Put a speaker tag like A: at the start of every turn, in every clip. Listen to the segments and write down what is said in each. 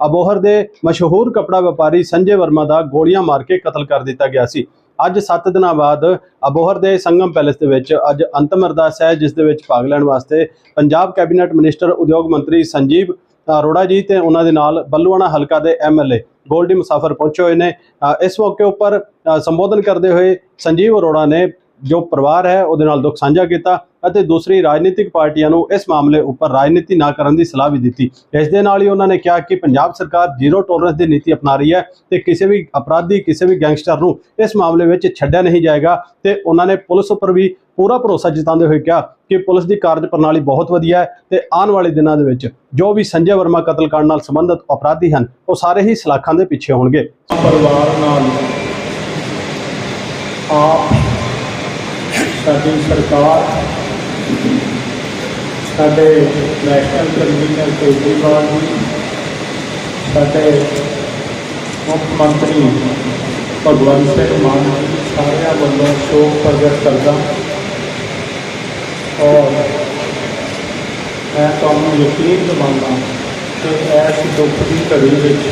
A: ਅਬੋਹਰ ਦੇ ਮਸ਼ਹੂਰ ਕਪੜਾ ਵਪਾਰੀ ਸੰਜੇ ਵਰਮਾ ਦਾ ਗੋਲੀਆਂ ਮਾਰ ਕੇ ਕਤਲ ਕਰ ਦਿੱਤਾ ਗਿਆ ਸੀ। ਅੱਜ 7 ਦਿਨਾਂ ਬਾਅਦ ਅਬੋਹਰ ਦੇ ਸੰਗਮ ਪੈਲੇਸ ਦੇ ਵਿੱਚ ਅੱਜ ਅੰਤਮ ਅਰਦਾਸ ਹੈ, ਜਿਸ ਦੇ ਵਿੱਚ ਭਾਗ ਲੈਣ ਵਾਸਤੇ ਪੰਜਾਬ ਕੈਬਨਿਟ ਮਿਨਿਸਟਰ ਉਦਯੋਗ ਮੰਤਰੀ ਸੰਜੀਵ ਅਰੋੜਾ ਜੀ ਤੇ ਉਹਨਾਂ ਦੇ ਨਾਲ ਬੱਲੂਆਣਾ ਹਲਕਾ ਦੇ ਐਮਐਲਏ ਗੋਲਡੀ ਮੁਸਾਫਰ ਪਹੁੰਚੇ ਹੋਏ ਨੇ। ਇਸ ਮੌਕੇ ਉੱਪਰ ਸੰਬੋਧਨ ਕਰਦੇ ਹੋਏ ਸੰਜੀਵ ਅਰੋੜਾ ਨੇ ਜੋ ਪਰਿਵਾਰ ਹੈ, ਉਹਦੇ ਨਾਲ ਦੁੱਖ ਸਾਂਝਾ ਕੀਤਾ। ਅਤੇ ਦੂਸਰੀ ਰਾਜਨੀਤਿਕ ਪਾਰਟੀਆਂ ਨੂੰ ਇਸ ਮਾਮਲੇ ਉੱਪਰ ਰਾਜਨੀਤੀ ਨਾ ਕਰਨ ਦੀ ਸਲਾਹ ਵੀ ਦਿੱਤੀ। ਇਸ ਦੇ ਨਾਲ ਹੀ ਉਹਨਾਂ ਨੇ ਕਿਹਾ ਕਿ ਪੰਜਾਬ ਸਰਕਾਰ ਜ਼ੀਰੋ ਟੋਲਰੈਂਸ ਦੀ ਨੀਤੀ ਅਪਣਾ ਰਹੀ ਹੈ ਤੇ ਕਿਸੇ ਵੀ ਅਪਰਾਧੀ, ਕਿਸੇ ਵੀ ਗੈਂਗਸਟਰ ਨੂੰ ਇਸ ਮਾਮਲੇ ਵਿੱਚ ਛੱਡਿਆ ਨਹੀਂ ਜਾਏਗਾ ਤੇ ਉਹਨਾਂ ਨੇ ਪੁਲਿਸ ਉੱਪਰ ਵੀ ਪੂਰਾ ਭਰੋਸਾ ਜਤਾਉਂਦੇ ਹੋਏ ਕਿਹਾ ਕਿ ਪੁਲਿਸ ਦੀ ਕਾਰਜ ਪ੍ਰਣਾਲੀ ਬਹੁਤ ਵਧੀਆ ਹੈ ਤੇ ਆਉਣ ਵਾਲੇ ਦਿਨਾਂ ਦੇ ਵਿੱਚ ਜੋ ਵੀ ਸੰਜੇ ਵਰਮਾ ਕਤਲकांड ਨਾਲ ਸੰਬੰਧਿਤ ਅਪਰਾਧੀ ਹਨ, ਉਹ ਸਾਰੇ ਹੀ ਸਲਾਖਾਂ ਦੇ ਪਿੱਛੇ ਹੋਣਗੇ।
B: ਪਰਿਵਾਰ ਨਾਲ ਆਪ ਸਾਡੀ ਸਰਕਾਰ ਸਾਡੇ ਨੈਸ਼ਨਲ ਕਨਵੀਨਰ ਕੇਜਰੀਵਾਲ ਜੀ ਸਾਡੇ ਮੁੱਖ ਮੰਤਰੀ ਭਗਵੰਤ ਸਿੰਘ ਮਾਨ ਜੀ ਸਾਰਿਆਂ ਵੱਲੋਂ ਸ਼ੋਕ ਪ੍ਰਗਟ ਕਰਦਾ ਔਰ ਮੈਂ ਤੁਹਾਨੂੰ ਯਕੀਨ ਦਿਵਾਉਂਦਾ ਕਿ ਇਸ ਦੁੱਖ ਦੀ ਘੜੀ ਵਿੱਚ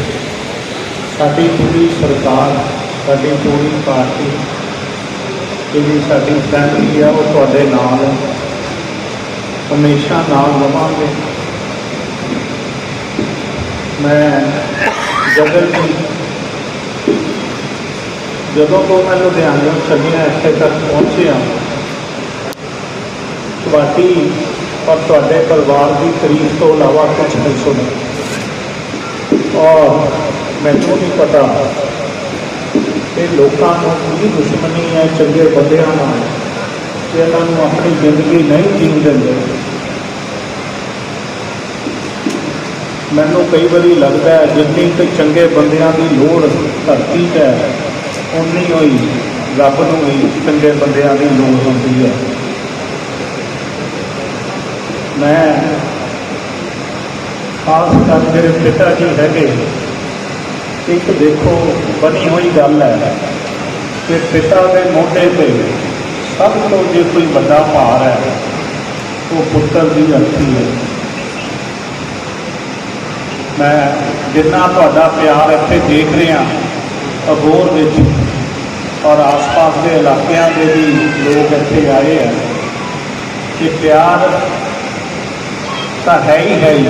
B: ਸਾਡੀ ਪੂਰੀ ਸਰਕਾਰ, ਸਾਡੀ ਪੂਰੀ ਪਾਰਟੀ, ਜਿਹੜੀ ਸਾਡੀ ਫੈਮਿਲੀ ਆ, ਉਹ ਤੁਹਾਡੇ ਨਾਲ ਹੈ। ਹਮੇਸ਼ਾ ਨਾਲ ਰਵਾਂਗੇ ਮੈਂ ਜਗਲ ਜੀ ਜਦੋਂ ਤੋਂ ਮੈਂ ਲੁਧਿਆਣੇ ਚੱਲਿਆ ਇੱਥੇ ਤੱਕ ਪਹੁੰਚਿਆ ਤੁਹਾਡੀ ਔਰ ਤੁਹਾਡੇ ਪਰਿਵਾਰ ਦੀ ਤਾਰੀਫ ਤੋਂ ਇਲਾਵਾ ਕੁਝ ਨਹੀਂ ਸੁਣਿਆ ਔਰ ਮੈਨੂੰ ਨਹੀਂ ਪਤਾ ਕਿ ਲੋਕਾਂ ਨੂੰ ਕੀ ਦੁਸ਼ਮਣੀ ਹੈ ਚੰਗੇ ਬੰਦਿਆਂ ਨਾਲ ਕਿ ਇਹਨਾਂ ਨੂੰ ਆਪਣੀ ਜ਼ਿੰਦਗੀ ਨਹੀਂ ਜੀਣ ਦਿੰਦੇ। ਮੈਨੂੰ ਕਈ ਵਾਰੀ ਲੱਗਦਾ ਹੈ, ਜਿੰਨੀ ਕਿ ਚੰਗੇ ਬੰਦਿਆਂ ਦੀ ਲੋੜ ਧਰਤੀ 'ਤੇ ਹੈ ਉਨੀ ਹੋਈ ਰੱਬ ਨੂੰ ਵੀ ਚੰਗੇ ਬੰਦਿਆਂ ਦੀ ਲੋੜ ਹੁੰਦੀ ਹੈ। ਮੈਂ ਖਾਸ ਕਰ ਮੇਰੇ ਪਿਤਾ ਜੀ ਹੈਗੇ, ਇੱਕ ਦੇਖੋ ਬਣੀ ਹੋਈ ਗੱਲ ਹੈ ਕਿ ਪਿਤਾ ਦੇ ਮੋਢੇ ਤੇ ਸਭ ਤੋਂ ਜੇ ਕੋਈ ਵੱਡਾ ਭਾਰ ਹੈ, ਉਹ ਪੁੱਤਰ ਦੀ ਅਰਥੀ ਹੈ। ਮੈਂ ਜਿੰਨਾ ਤੁਹਾਡਾ ਪਿਆਰ ਇੱਥੇ ਦੇਖ ਰਿਹਾ ਅਗੋਰ ਵਿੱਚ ਔਰ ਆਸ-ਪਾਸ ਦੇ ਇਲਾਕਿਆਂ ਦੇ ਵੀ ਲੋਕ ਇੱਥੇ ਆਏ ਆ ਕਿ ਪਿਆਰ ਤਾਂ ਹੈ ਹੀ ਹੈ ਹੀ,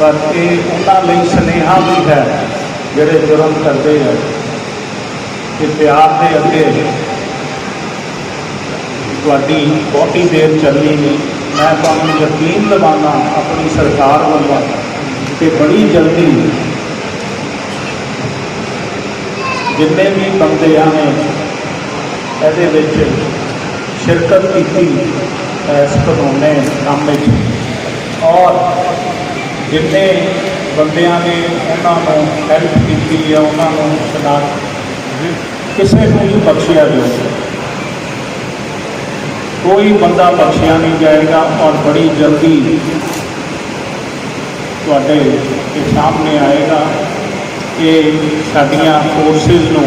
B: ਪਰ ਇਹ ਉਹਨਾਂ ਲਈ ਸੁਨੇਹਾ ਵੀ ਹੈ ਜਿਹੜੇ ਜੁਰਮ ਕਰਦੇ ਆ ਕਿ ਪਿਆਰ ਦੇ ਅੱਗੇ ਤੁਹਾਡੀ ਬਹੁਤੀ ਦੇਰ ਚੱਲਣੀ ਨਹੀਂ। ਮੈਂ ਤੁਹਾਨੂੰ ਯਕੀਨ ਦਿਵਾਉਣਾ ਆਪਣੀ ਸਰਕਾਰ ਵੱਲੋਂ। ਕਿ ਬੜੀ ਜਲਦੀ ਜਿੰਨੇ ਵੀ ਬੰਦਿਆਂ ਨੇ ਇਹਦੇ ਵਿੱਚ ਸ਼ਿਰਕਤ ਕੀਤੀ ਇਸ ਕਾਨੂੰਨੇ ਕੰਮ ਵਿੱਚ। ਔਰ ਜਿੰਨੇ ਬੰਦਿਆਂ ਨੇ ਉਹਨਾਂ ਨੂੰ ਹੈਲਪ ਕੀਤੀ ਹੈ ਉਹਨਾਂ ਨੂੰ ਸਦਾ ਕਿਸੇ ਨੂੰ ਵੀ ਬਖਸ਼ਿਆ ਜਾਊਗਾ ਕੋਈ ਬੰਦਾ ਬਖਸ਼ਿਆ ਨਹੀਂ ਜਾਏਗਾ ਔਰ ਬੜੀ ਜਲਦੀ ਤੁਹਾਡੇ ਦੇ ਸਾਹਮਣੇ ਆਏਗਾ ਕਿ ਸਾਡੀਆਂ ਫੋਰਸਿਸ ਨੂੰ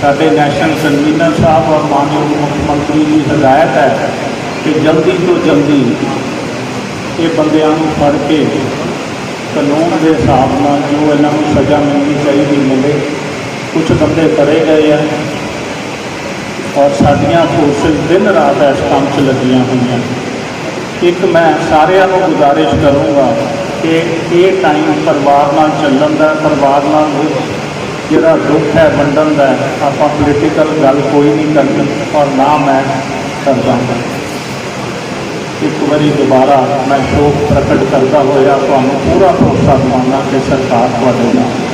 B: ਸਾਡੇ ਨੈਸ਼ਨਲ ਕਨਵੀਨਰ ਸਾਹਿਬ ਔਰ ਮਾਨਯੋਗ ਮੁੱਖ ਮੰਤਰੀ ਦੀ ਹਦਾਇਤ ਹੈ ਕਿ ਜਲਦੀ ਤੋਂ ਜਲਦੀ ਇਹ ਬੰਦਿਆਂ ਨੂੰ ਫੜ ਕੇ ਕਾਨੂੰਨ ਦੇ ਹਿਸਾਬ ਨਾਲ ਜੋ ਇਹਨਾਂ ਨੂੰ ਸਜ਼ਾ ਮਿਲਣੀ ਚਾਹੀਦੀ ਮਿਲੇ ਕੁਝ ਬੰਦੇ ਫੜੇ ਗਏ ਆ ਔਰ ਸਾਡੀਆਂ ਫੋਰਸਿਸ ਦਿਨ ਰਾਤ ਇਸ ਕੰਮ 'ਚ ਲੱਗੀਆਂ ਹੋਈਆਂ। ਇੱਕ ਮੈਂ ਸਾਰਿਆਂ ਨੂੰ ਗੁਜ਼ਾਰਿਸ਼ ਕਰੂੰਗਾ ਕਿ ਇਹ ਟਾਈਮ ਪਰਿਵਾਰ ਨਾਲ ਚੱਲਣ ਦਾ, ਪਰਿਵਾਰ ਨਾਲ ਜਿਹੜਾ ਦੁੱਖ ਹੈ, ਵੰਡਣ ਦਾ, ਆਪਾਂ ਪੋਲੀਟੀਕਲ ਗੱਲ ਕੋਈ ਨਹੀਂ ਕਰਦੇ ਔਰ ਨਾ ਮੈਂ ਕਰਦਾ ਹਾਂ। ਇੱਕ ਵਾਰੀ ਦੁਬਾਰਾ ਮੈਂ ਸ਼ੋਕ ਪ੍ਰਗਟ ਕਰਦਾ ਹੋਇਆ, ਤੁਹਾਨੂੰ ਪੂਰਾ ਭਰੋਸਾ ਦਿਵਾਉਣਾ ਕਿ ਸਰਕਾਰ ਤੁਹਾਡੇ ਨਾਲ